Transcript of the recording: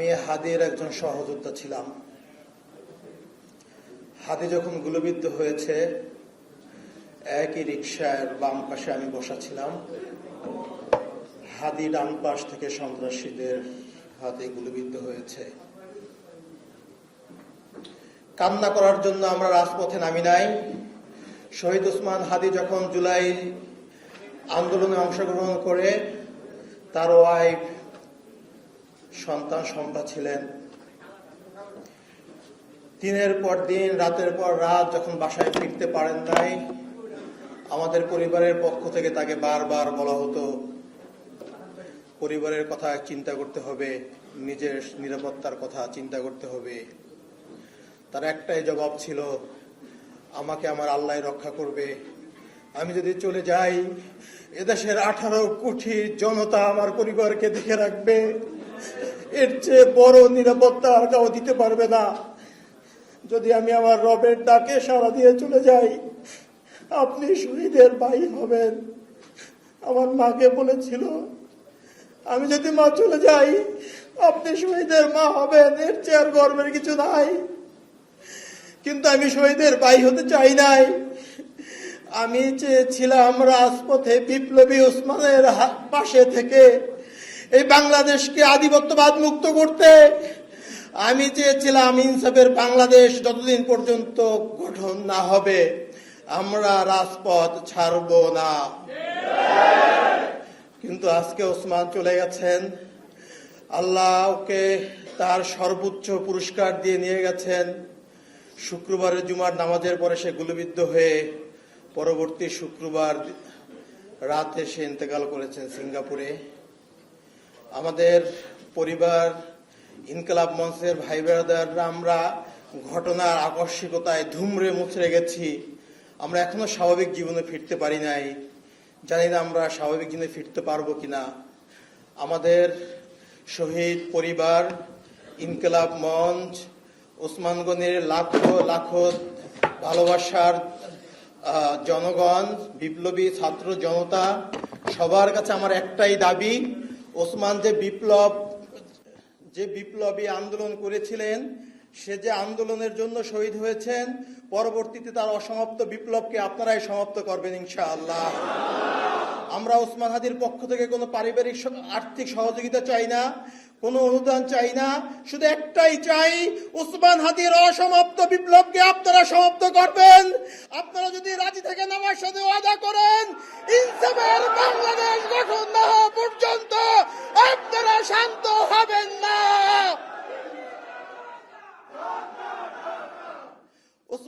আমি হাদির একজন সহযোদ্ধা ছিলাম। হাদি যখন গুলিবিদ্ধ হয়েছে, একই রিক্সার বাম পাশে আমি বসা ছিলাম। হাদি ডান পাশ থেকে সন্ত্রাসীদের হাতে গুলিবিদ্ধ হয়েছে। কান্না করার জন্য আমরা রাজপথে নামি নাই। শহীদ ওসমান হাদি যখন জুলাই আন্দোলনে অংশগ্রহণ করে, তার ওয়াইফ সন্তান সম্পা ছিলেন। দিনের পর দিন, রাতের পর রাত যখন বাসায় ফিরতে পারেন নাই, আমাদের পরিবারের পক্ষ থেকে তাকে বারবার বলা হতো, পরিবারের কথা চিন্তা করতে হবে, নিজের নিরাপত্তার কথা চিন্তা করতে হবে। তার একটাই জবাব ছিল, আমাকে আমার আল্লাহ রক্ষা করবে। আমি যদি চলে যাই, এদেশের আঠারো কোটি জনতা আমার পরিবারকে দেখে রাখবে। এর চেয়ে বড় নিরাপত্তা আর কাউ দিতে পারবে না। যদি আমি আমার রবের ডাকে সারা দিয়ে চলে যাই, আপনি শহীদের ভাই হবেন। আমার মাকে বলেছিল, আমি যদি মা চলে যাই, আপনি শহীদের মা হবেন, এর চেয়ে আর গর্বের কিছু নাই। কিন্তু আমি শহীদের ভাই হতে চাই নাই। আমি চেয়েছিলাম রাজপথে বিপ্লবী উসমানের পাশে থেকে এই বাংলাদেশকে আধিপত্যবাদ মুক্ত করতে আমি চেয়েছিলাম ইনসাফের বাংলাদেশ যতদিন পর্যন্ত গঠন না হবে, আমরা রাজপথ ছাড়ব না। কিন্তু আজকে ওসমান চলে গেছেন আল্লাহ ওকে তার সর্বোচ্চ পুরস্কার দিয়ে নিয়ে গেছেন। শুক্রবারের জুমার নামাজের পরে সে গুলিবিদ্ধ হয়ে পরবর্তী শুক্রবার রাতে সে ইন্তেকাল করেছেন সিঙ্গাপুরে। আমাদের পরিবার, ইনকলাব মঞ্চের ভাই বেড়াদাররা আমরা ঘটনার আকস্মিকতায় ধুমরে মুচড়ে গেছি। আমরা এখনও স্বাভাবিক জীবনে ফিরতে পারি নাই। জানি না আমরা স্বাভাবিক জীবনে ফিরতে পারব কিনা। আমাদের শহীদ পরিবার, ইনকলাব মঞ্চ ওসমানগঞ্জের লাখো লাখো ভালোবাসার জনগণ, বিপ্লবী ছাত্র জনতা, সবার কাছে আমার একটাই দাবি ওসমান যে বিপ্লব, যে বিপ্লবী আন্দোলন করেছিলেন, সে যে আন্দোলনের জন্য শহীদ হয়েছেন, পরবর্তীতে তার অসমাপ্ত বিপ্লবকে আপনারাই সমাপ্ত করবেন ইনশাআল্লাহ। আমরা ওসমান হাদির পক্ষ থেকে কোনো পারিবারিক আর্থিক সহযোগিতা চাই না, কোনো অনুদান চাই না, শুধু একটাই চাই, ওসমান হাদির অসমাপ্ত বিপ্লবকে আপনারা সমাপ্ত করবেন। আপনারা যদি রাজি থেকে নামার সাথে ওয়াদা করেন, ইনসাফের